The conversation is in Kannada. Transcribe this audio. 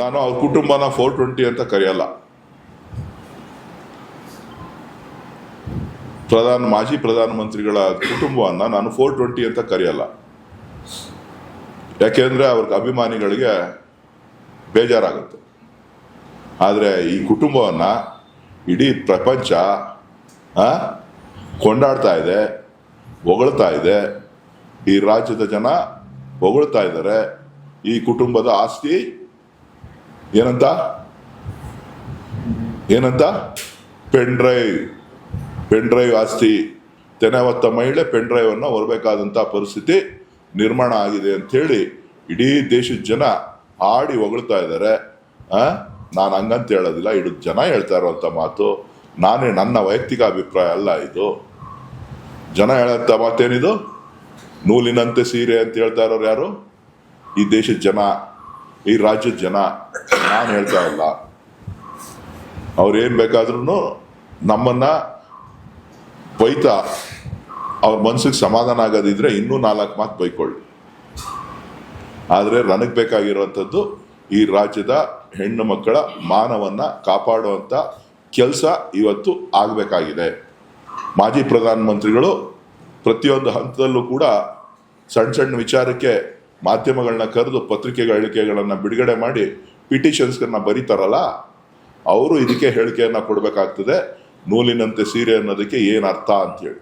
ನಾನು ಅವ್ರ ಕುಟುಂಬನ ಫೋರ್ ಟ್ವೆಂಟಿ ಅಂತ ಕರೆಯಲ್ಲ. ಪ್ರಧಾನ, ಮಾಜಿ ಪ್ರಧಾನಮಂತ್ರಿಗಳ ಕುಟುಂಬವನ್ನ ನಾನು ಫೋರ್ ಟ್ವೆಂಟಿ ಅಂತ ಕರೆಯಲ್ಲ. ಯಾಕೆಂದ್ರೆ ಅವ್ರಿಗೆ ಅಭಿಮಾನಿಗಳಿಗೆ ಬೇಜಾರಾಗುತ್ತೆ. ಆದರೆ ಈ ಕುಟುಂಬವನ್ನ ಇಡೀ ಪ್ರಪಂಚ ಕೊಂಡಾಡ್ತಾ ಇದೆ, ಹೊಗಳ್ತಾ ಇದೆ. ಈ ರಾಜ್ಯದ ಜನ ಹೊಗಳ್ತಾ ಇದ್ದಾರೆ. ಈ ಕುಟುಂಬದ ಆಸ್ತಿ ಏನಂತ? ಏನಂತ? ಪೆನ್ ಡ್ರೈವ್ ಪೆನ್ ಡ್ರೈವ್ ಆಸ್ತಿ. ತೆನೆ ಹೊತ್ತ ಮಹಿಳೆ ಪೆನ್ ಡ್ರೈವ್ ಅನ್ನು ಹೊರಬೇಕಾದಂತ ಪರಿಸ್ಥಿತಿ ನಿರ್ಮಾಣ ಆಗಿದೆ ಅಂತ ಹೇಳಿ ಇಡೀ ದೇಶದ ಜನ ಆಡಿ ಹೊಗಳ್ತಾ ಇದ್ದಾರೆ. ನಾನು ಹಂಗಂತ ಹೇಳೋದಿಲ್ಲ. ಇಡೀ ಜನ ಹೇಳ್ತಾ ಇರೋವಂಥ ಮಾತು. ನಾನೇ ನನ್ನ ವೈಯಕ್ತಿಕ ಅಭಿಪ್ರಾಯ ಅಲ್ಲ ಇದು. ಜನ ಹೇಳಂತ ಮಾತೇನಿದು? ನೂಲಿನಂತೆ ಸೀರೆ ಅಂತ ಹೇಳ್ತಾ ಇರೋರು ಯಾರು? ಈ ದೇಶದ ಜನ, ಈ ರಾಜ್ಯದ ಜನ. ನಾನು ಹೇಳ್ತಾ ಇಲ್ಲ. ಅವ್ರು ಏನ್ ಬೇಕಾದ್ರೂ ನಮ್ಮನ್ನ ಬೈತಾ, ಅವ್ರ ಮನ್ಸಿಗೆ ಸಮಾಧಾನ ಆಗೋದಿದ್ರೆ ಇನ್ನೂ ನಾಲ್ಕು ಮಾತು ಬೈಕೊಳ್ಳಿ. ಆದರೆ ನನಗೆ ಬೇಕಾಗಿರುವಂಥದ್ದು ಈ ರಾಜ್ಯದ ಹೆಣ್ಣು ಮಕ್ಕಳ ಮಾನವನ್ನ ಕಾಪಾಡುವಂಥ ಕೆಲಸ ಇವತ್ತು ಆಗಬೇಕಾಗಿದೆ. ಮಾಜಿ ಪ್ರಧಾನಮಂತ್ರಿಗಳು ಪ್ರತಿಯೊಂದು ಹಂತದಲ್ಲೂ ಕೂಡ ಸಣ್ಣ ಸಣ್ಣ ವಿಚಾರಕ್ಕೆ ಮಾಧ್ಯಮಗಳನ್ನ ಕರೆದು ಪತ್ರಿಕೆಗಳಿಕೆಗಳನ್ನು ಬಿಡುಗಡೆ ಮಾಡಿ ಪಿಟಿಷನ್ಸ್ಗಳನ್ನ ಬರೀತಾರಲ್ಲ ಅವರು ಇದಕ್ಕೆ ಹೇಳಿಕೆಯನ್ನು ಕೊಡಬೇಕಾಗ್ತದೆ ನೂಲಿನಂತೆ ಸೀರೆ ಅನ್ನೋದಕ್ಕೆ ಏನು ಅರ್ಥ ಅಂತೇಳಿ